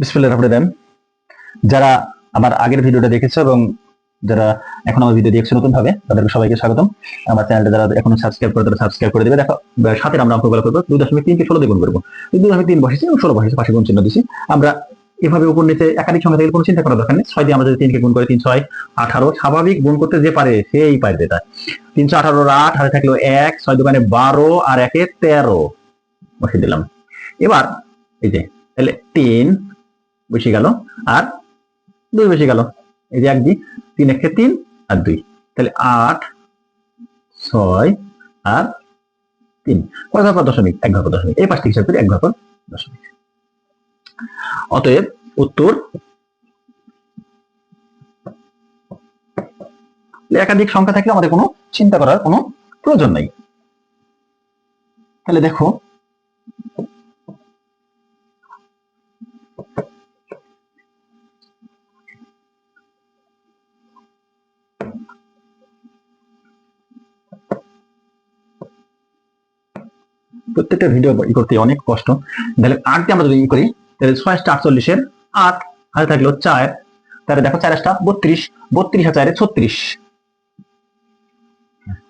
বিসমিল্লাহ রহমান রহিম। যারা আমার আগের ভিডিওটা দেখেছ এবং যারা এখন আমার ভিডিও দেখছ নতুন ভাবে তাদেরকে সবাইকে স্বাগতম। আমার চ্যানেলটা যারা এখনও সাবস্ক্রাইব করে, তারা সাবস্ক্রাইব করে দেবে। দেখো সাথে আমরা অঙ্কগুলো করব দুই দশমিক তিনকে ষোলো দ্বিগুণ করব। দুই দশমিক তিন বসেছি এবং ষোলো বসেছি পাশে গুণ চিহ্ন দিছি। আমরা এভাবে উপর নিচে একাধিক সংখ্যা থেকে কোনো চিন্তা করার দরকার নেই। ছয় দিয়ে আমরা যদি তিনকে গুণ করে, তিন ছয় আঠারো, স্বাভাবিক গুণ করতে যে পারে, সেই পারবে তার। তিনশো আঠারো, আট, হাতে থাকল এক, ছয় দোকানে বারো, আর একে তেরো। বসে দিলাম। এবার, এই যে, তাহলে তিন বসে গেল আর দুই বসে গেল। এই যে এক, দুই, তিন একে তিন আর দুই। তাহলে আট, ছয় আর তিন। কয় দশমিক? এক ঘর দশমিক। এই পাঁচটি হিসাব করি এক ঘর দশমিক। অতএব উত্তর একাধিক সংখ্যা থাকলে আমাদের কোনো চিন্তা করার কোনো প্রয়োজন নাই। তাহলে দেখো প্রত্যেকটা ভিডিও ই করতে অনেক কষ্ট। তাহলে আট দিয়ে আমরা যদি ই করি, তাহলে ছয়টা আটচল্লিশের আট হাতে থাকল চার, তাহলে দেখো চারটা বত্রিশ বত্রিশ আর চারে ছত্রিশ।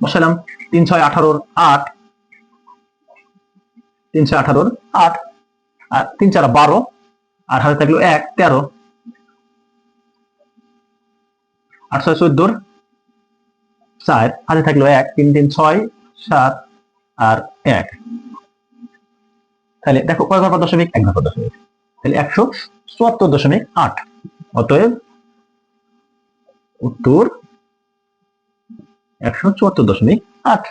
বসালাম, তিন ছয় আঠারোর আট, তিন ছয় আঠারোর আট, আর তিন চার বারো, আর হাতে থাকল এক, তেরো। আট ছয় চোদ্দোর চার, হাতে থাকল এক, তিন তিন, ছয়, সাত, আর এক। তাহলে দেখো কয় ঘর পর দশমিক? এক ঘর দশমিক? তাহলে একশো চুয়াত্তর দশমিক আট। অতএব উত্তর একশো চুয়াত্তর দশমিক আট।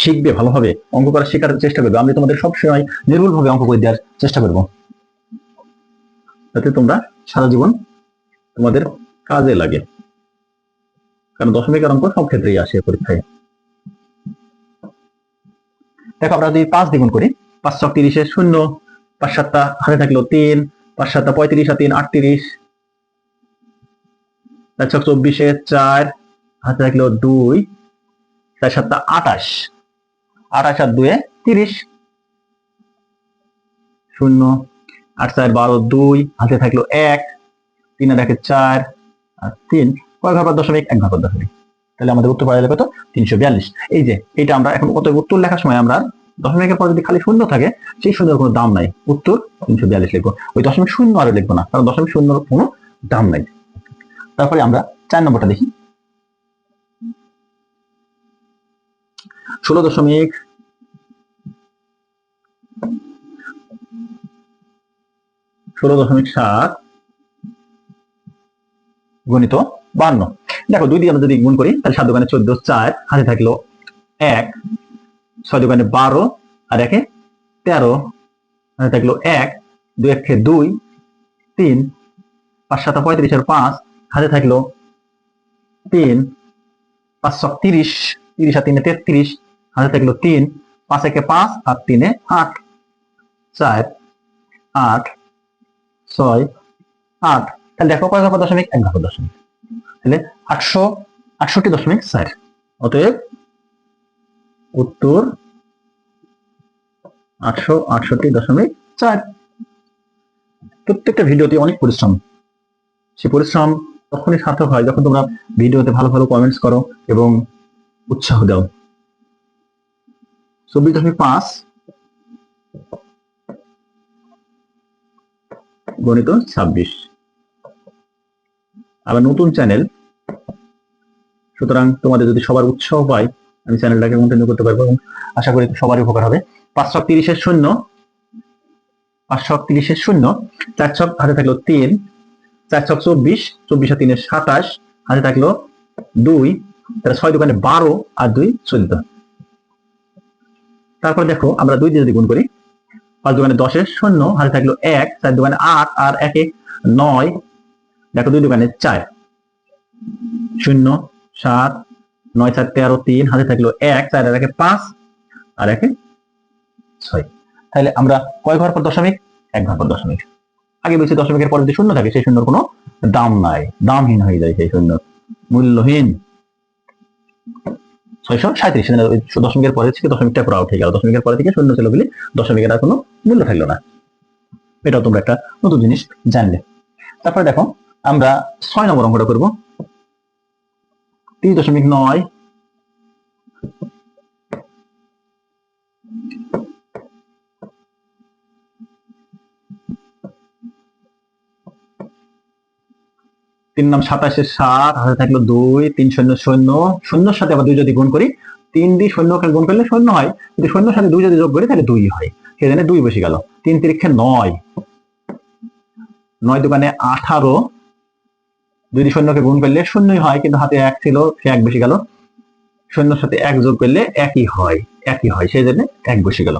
শিখবে ভালোভাবে, অঙ্ক করার শেখার চেষ্টা করবে। আমি তোমাদের সবসময় নির্ভুল ভাবে অঙ্ক করে দেওয়ার চেষ্টা করব। যাতে তোমরা সারা জীবন তোমাদের কাজে লাগে। কারণ দশমিকের অঙ্ক সব ক্ষেত্রেই আসে পরীক্ষায়। দেখো আমরা যদি পাঁচ দ্বিগুণ করি পাঁচ ছক তিরিশে শূন্য, পাঁচ সাতটা হাতে থাকল তিন, পাঁচ সাতটা পঁয়ত্রিশ আর তিন আটত্রিশ। চার ছক চব্বিশে চার, হাতে থাকল দুই চার সাতটা আটাশ আটাশ আর দুয়ে তিরিশ। শূন্য, আট চার বারো দুই, হাতে থাকল এক, তিন আর একে চার আর তিন, কয় ঘর দশমিক? এক ঘর দশমিক। তাহলে আমাদের উত্তর পাওয়া যাবে কত? তিনশো বিয়াল্লিশ। এই যে এটা আমরা এখন কত উত্তর লেখার সময় আমরা দশমিকের পর যদি খালি শূন্য থাকে, সেই শূন্যের কোনো দাম নাই। উত্তর তিনশো বিয়াল্লিশ লিখব। ওই দশমিক শূন্য আরও লিখব না, কারণ দশমিক শূন্যর কোনো দাম নাই। তারপরে আমরা চার নম্বরটা দেখি। ষোলো দশমিক ষোলো দশমিক সাত গণিত বান্ন। দেখো, দুই দিয়ে আমরা যদি গুণ করি, তাহলে সাত দোকানে চোদ্দ, চার, হাতে থাকল এক। ছয় দোকানে বারো, আর একে তেরো। থাকল এক, দুই একে দুই, তিন, পাঁচ সাত পঁয়ত্রিশ আর পাঁচ, হাতে থাকল তিন, পাঁচ ছক তিরিশ তিরিশ আর তিনে তেত্রিশ, হাতে থাকল তিন, পাঁচ একে পাঁচ আর তিনে আট, চার, আট, ছয়, আট। তাহলে দেখো কয় দশমিক? এক দশমিক। তাহলে আটশো আটষট্টি দশমিক চার। অতএব উত্তর আটশো আটষট্টি দশমিক চার। প্রত্যেকটা ভিডিওতে অনেক পরিশ্রম। সেই পরিশ্রম তখনই সার্থক হয় যখন তোমরা ভিডিওতে ভালো ভালো কমেন্টস করো এবং উৎসাহ দাও। চব্বিশ দশমিক পাঁচ গণিত ছাব্বিশ। আবার নতুন চ্যানেল সুতরাং তোমাদের যদি সবার উৎসাহ পাই আমি চ্যানেলটাকে কন্টিনিউ করতে পারব এবং আশা করি সবারই উপকার হবে। পাঁচশো তিরিশের শূন্য। পাঁচশো তিরিশের শূন্য। চার ছক হাতে থাকল তিন। চার ছক চব্বিশ। চব্বিশ আর তিনের সাতাশ। হাতে থাকল দুই। তাহলে ছয় দোকানে বারো আর দুই চোদ্দ। তারপর দেখো আমরা দুই দিয়ে যদি গুণ করি, পাঁচ দোকানে দশের শূন্য, হাতে থাকল এক, চার দোকানে আট আর একে নয়। দেখো দুই দোকানে চার। শূন্য, সাত নয় চার তেরো তিন, হাতে থাকল এক, চার, একে পাঁচ, আর একে ছয়। তাহলে আমরা কয় ঘর পর দশমিক? এক ঘর পর দশমিক। আগে বলছি দশমিকের পরে যদি শূন্য থাকে, সেই শূন্যর কোনো দাম নাই। দামহীন হয়ে যায় সেই শূন্য। মূল্যহীন। ছয়শো সাঁত্রিশ দশমিকের পরে থেকে দশমিকটা পুরো উঠে গেল। দশমিকের পরে থেকে শূন্য ছিল বলে দশমিকের আর কোনো মূল্য থাকল না। এটাও তোমরা একটা নতুন জিনিস জানলে। তারপরে দেখো, আমরা ছয় নম্বর অঙ্কটা করব। তিন দশমিক নয়। তিন নাম সাতাশে সাত, হাতে থাকল দুই, তিন শূন্য শূন্য। শূন্যর সাথে আবার দুই যদি গুণ করি, তিন দিয়ে শূন্যকে গুণ করলে শূন্য হয়? কিন্তু শূন্যর সাথে দুই যদি যোগ করি, তাহলে দুই হয়। সেখানে দুই বসে গেল। তিন তিরিক্ষে নয়। নয় দোকানে আঠারো। দুই শূন্যকে গুণ করলে শূন্যই হয়, কিন্তু হাতে এক ছিল, সে এক বেশি গেল। শূন্যর সাথে এক যোগ করলে একই হয় একই হয়, সেই জন্য এক বসে গেল।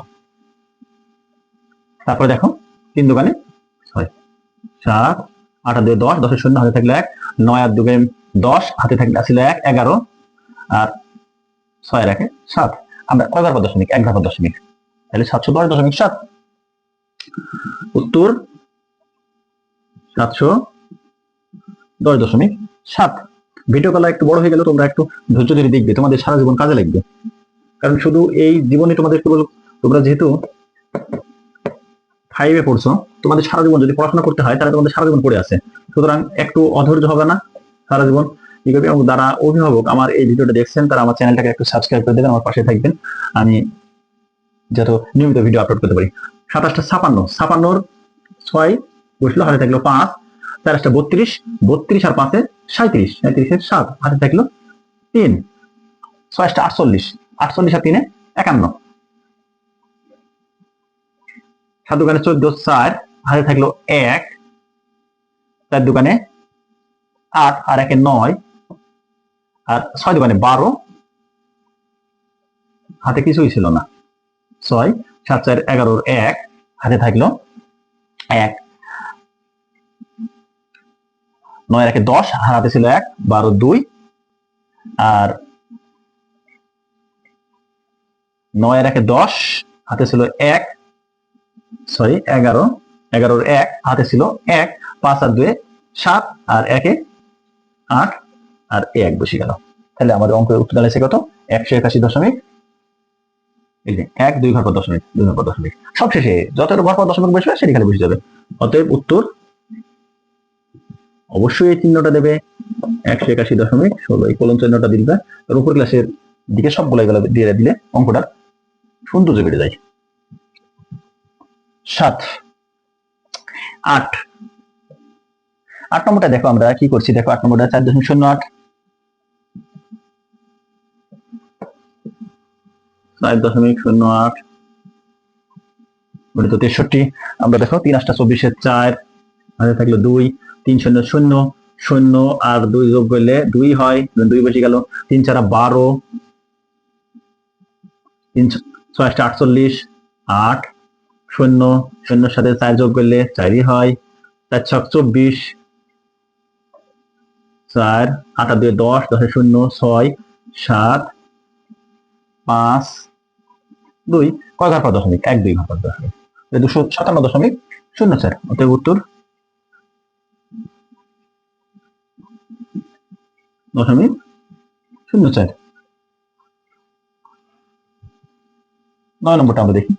তারপরে দেখো, তিন দোকানে ছয় সাত, আট দুই, দশ, দশের শূন্য হাতে থাকলে এক, নয় আর দুগে দশ, হাতে থাকলে আসলে এক, এগারো, আর ছয় রাখে সাত। আমরা কয় দশমিক, এক ঘর দশমিক। তাহলে সাতশো দশ দশমিক সাত। উত্তর, সাতশো দশ দশমিক সাত। ভিডিও কলা একটু বড় হয়ে গেল তোমরা একটু ধৈর্য ধরে দেখবে, তোমাদের সারা জীবন কাজে লাগবে। কারণ শুধু এই জীবনে তোমাদের কেবল তোমরা যেহেতু ফাইভে পড়ছো, তোমাদের সারা জীবন যদি পড়াশোনা করতে হয়, তাহলে তোমাদের সারা জীবন পড়ে আছে। সুতরাং একটু অধৈর্য হবে না, সারা জীবন। এবং যারা অভিভাবক, আমার এই ভিডিওটা দেখছেন, তারা আমার চ্যানেলটাকে একটু সাবস্ক্রাইব করে দেবেন, আমার পাশে থাকবেন। আমি যত নিয়মিত ভিডিও আপলোড করতে পারি। সাতাশটা ছাপান্ন, ছাপান্নর ছয় বসল, হাতে থাকল পাঁচ। চারটা বত্রিশ বত্রিশ আর পাঁচে সাঁত্রিশ সাঁত্রিশের সাত, হাতে থাকল তিন ছয়টা আটচল্লিশ আটচল্লিশ আর তিনে একান্ন। সাত দোকানে চোদ্দ, চার, হাতে থাকল এক, চার দোকানে আট আর একে নয়, আর ছয় দোকানে বারো, হাতে কিছুই ছিল না। ছয়, সাত, চার, এগারোর এক, হাতে থাকল এক। নয়, একে দশ, আর হাতে ছিল এক, বারো, দুই, আর নয় একে দশ, হাতে ছিল এক সরি এগারো, এগারোর এক, হাতে ছিল এক, পাঁচ আর দুয়ে সাত, আর একে আট, আর এক বসে গেল। তাহলে আমাদের অঙ্কের উত্তর দাঁড়িয়েছে কত? একশো একাশি দশমিক এক, দুই ঘর পর দশমিক, দুই ঘর পর দশমিক। সবশেষে যত ঘর পর দশমিক বসবে, সেটি খালি বসে যাবে। অতএব উত্তর অবশ্যই এই চিহ্নটা দেবে একশো একাশি দশমিক ষোলো। এই কলম চিহ্নটা দিবে। আর উপর ক্লাসের দিকে সবগুলো গেলে দিয়ে দিলে অঙ্কটা সৌন্দর্য বেড়ে যায়। সাত, আট। আট নম্বরটা দেখো আমরা কি করছি? দেখো আট নম্বরটা চার দশমিক শূন্য আট। চার দশমিক শূন্য আট। তেষট্টি। আমরা দেখো তিন আটটা চব্বিশের চার। হাতে থাকল দুই। তিন শূন্য শূন্য শূন্য আর দুই যোগ করলে দুই হয়, দুই বেশি গেল, তিন চারা বারো, তিন ছয় আটচল্লিশ, আট, শূন্য, শূন্যর সাথে চার যোগ করলে চারই হয়, চার ছক চব্বিশ, চার, আটা দুই দশ, দশে শূন্য, ছয়, সাত, পাঁচ, দুই, কয় ঘর দশমিক? এক, দুই ঘর দশমিক। দুশো সাতান্ন দশমিক শূন্য চার। অতএব উত্তর দশমিক শূন্য চার। নয় নম্বরটা আমরা দেখি।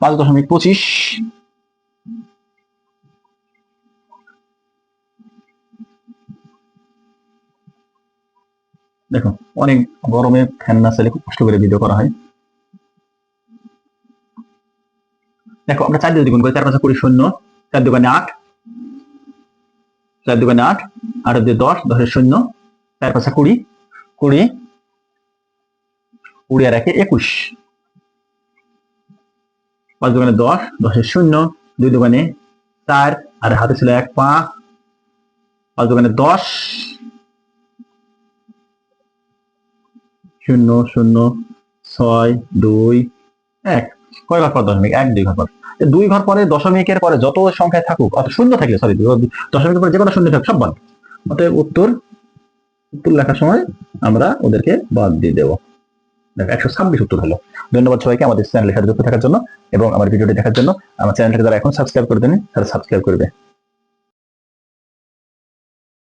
পাঁচ দশমিক পঁচিশ। দেখো অনেক গরমে ফ্যান না চাইলে খুব কষ্ট করে ভিডিও করা হয়। দেখো, আমরা চার দিয়ে গুণ করি, চার পাঁচা কুড়ি শূন্য, চার দোকানে আট। চার দোকানে আট আট দিয়ে দশ দশের শূন্য, চার পাঁচা কুড়ি কুড়ি কুড়ি আর একে একুশ। পাঁচ দোকানে দশ দশের শূন্য, দুই দোকানে চার, আর হাতে ছিল এক পাঁচ পাঁচ দোকানে দশ, শূন্য শূন্য, ছয়, দুই, এক। কয় ঘর পর দশমিক? এক, দুই ঘর পর দুই ঘর পরে, দশমিকের পরে যত সংখ্যায় থাকুক শূন্য থাকলে সরি দশমিকের পরে যে কোনো শূন্য থাকুক, সব বাদ অতএব উত্তর উত্তর লেখার সময় আমরা ওদেরকে বাদ দিয়ে দেবো। দেখো, একশো ছাব্বিশ উত্তর হলো। ধন্যবাদ সবাইকে আমাদের চ্যানেলের সাথে যুক্ত থাকার জন্য এবং আমার ভিডিওটি দেখার জন্য। আমার চ্যানেলটাকে যারা এখন সাবস্ক্রাইব করে দেন তারা সাবস্ক্রাইব করবে